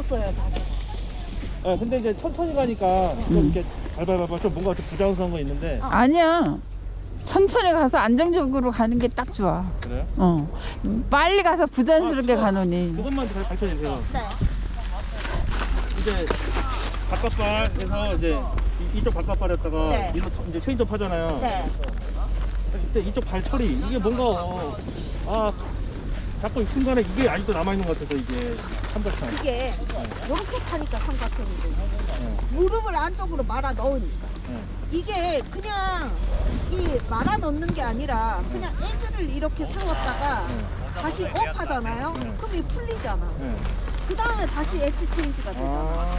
없어요 자세가. 아 근데 이제 천천히 가니까 좀 음. 이렇게 잘 밟아봐 좀 뭔가 좀 부자연스러운 거 있는데 아니야. 천천히 가서 안정적으로 가는 게 딱 좋아. 그래요? 어. 빨리 가서 부자연스럽게 아, 가노니. 그것만 잘 밝혀 주세요 네. 이제 바깥발에서 이제 이- 이쪽 바깥발에다가 네. 터- 이제 체인점 하잖아요 네. 이때 이쪽 발 처리 이게 뭔가 어, 아 자꾸 이 순간에 이게 아직도 남아있는 것 같아서 이게 삼각형 그게 이렇게 타니까 삼각형이고 네. 무릎을 안쪽으로 말아 넣으니까 네. 이게 그냥 이 말아 넣는 게 아니라 그냥 에즈를 이렇게 세웠다가 네. 다시 업 하잖아요. 네. 그럼 이 풀리잖아. 네. 그 다음에 다시 엣지 체인지가 되잖아. 아,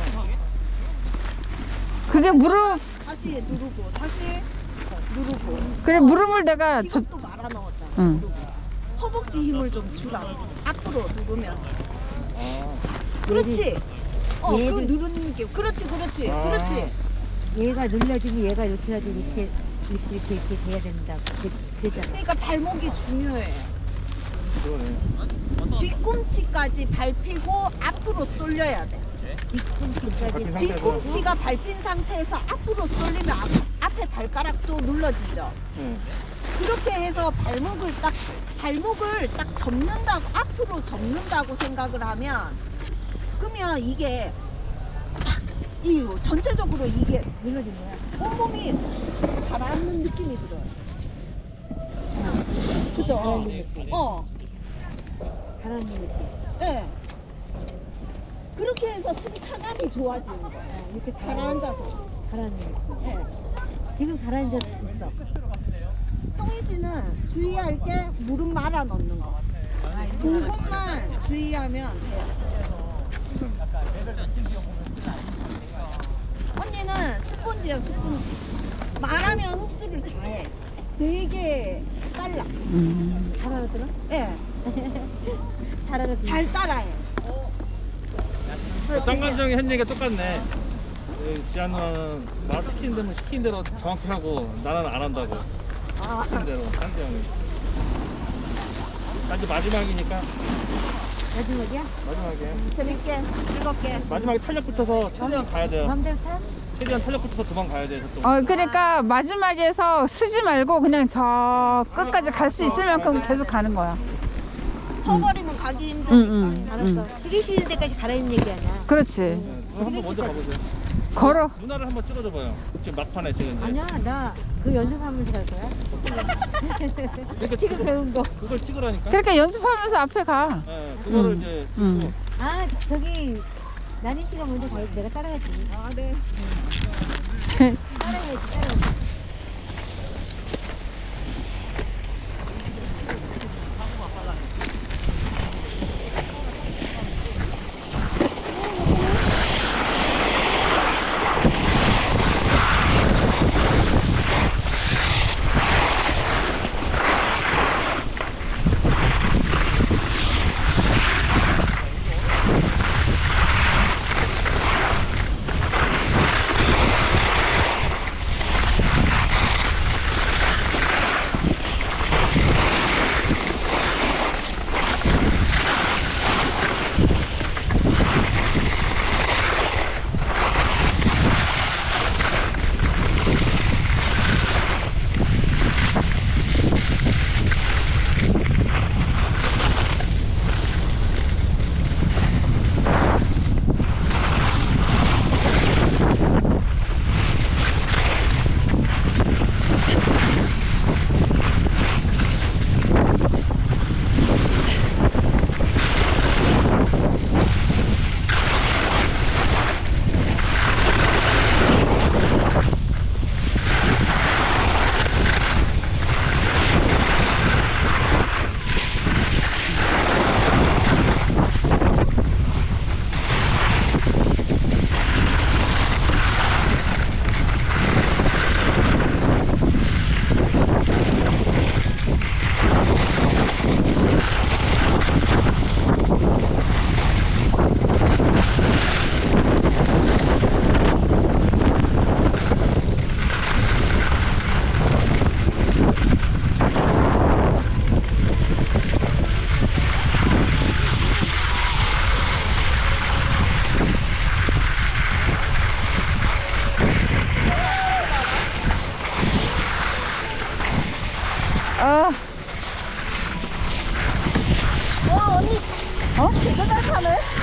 그게 무릎, 다시 누르고 다시 누르고 그래, 무릎을 내가 저, 지금 또 말아 넣었잖아. 응. 누르고. 허벅지 힘을 좀 주라. 앞으로 누르면. 아. 그렇지. 어, 그 얘를- 누르는 게 그렇지, 그렇지, 아. 그렇지. 얘가 눌러주면 얘가 이렇게 해가지고 이렇게 이렇게 이렇게, 이렇게 돼야 된다. 그- 그잖아. 그러니까 발목이 중요해. 그러네. 뒤꿈치까지 밟히고 앞으로 쏠려야 돼. 뒤꿈치까지 밟힌 상태에서 뒤꿈치가 밟힌 상태에서 앞으로 쏠리면 앞, 앞에 발가락도 눌러지죠. 네. 그렇게 해서 발목을 딱 발목을 딱 접는다고 앞으로 접는다고 생각을 하면 그러면 이게 이 전체적으로 이게 눌러준 거야. 온몸이 가라앉는 느낌이 들어요. 그죠? 느낌. 어, 가라앉는 느낌. 예. 그렇게 해서 승차감이 좋아지는 거예요. 이렇게 가라앉아서. 가라앉는 느낌. 예. 지금 가라앉아 있어. 송이지는 주의할 게 무릎 말아 넣는 거. 그것만 주의하면 돼요. 언니는 스폰지야 스폰지. 말하면 흡수를 다 해. 되게 빨라. 음. 잘 알아들어? 예. 잘 알아들어. 잘 따라해. 짱관장이 한 얘기가 똑같네. 그 지한 누나는 말 시키는 대로 시키는 대로 정확히 하고 나는 안 한다고. 아, 시키는 대로 짱장이. 자, 이제 마지막이니까 마지막이야? 마지막에 재밌게 즐겁게. 마지막에 탄력 붙여서 최대한 가야 돼요. 타? 최대한 탄력 붙여서 도망가야 돼. 저쪽. 어, 그러니까 마지막에서 쓰지 말고 그냥 저 끝까지 갈 수 있을 만큼 계속 가는 거야. 서버리면 가기 힘드니까. 응, 응. 알았어. 싫은 데까지 가라앉는 얘기 아니야. 그렇지. 한번 먼저 가보세요. 걸어. 누나를 한번 찍어줘봐요. 지금 막판에 지금. 아니야, 나 그 연습하면서 갈 거야. 그러니까 지금 그거- 배운 거. 그걸 찍으라니까. 그러니까 연습하면서 앞에 가. 네, 그거를 음. 이제 음. 찍고. 아, 저기 나니 씨가 먼저 가. 내가 따라가지. 아, 네. 따라가야지, 따라가야지.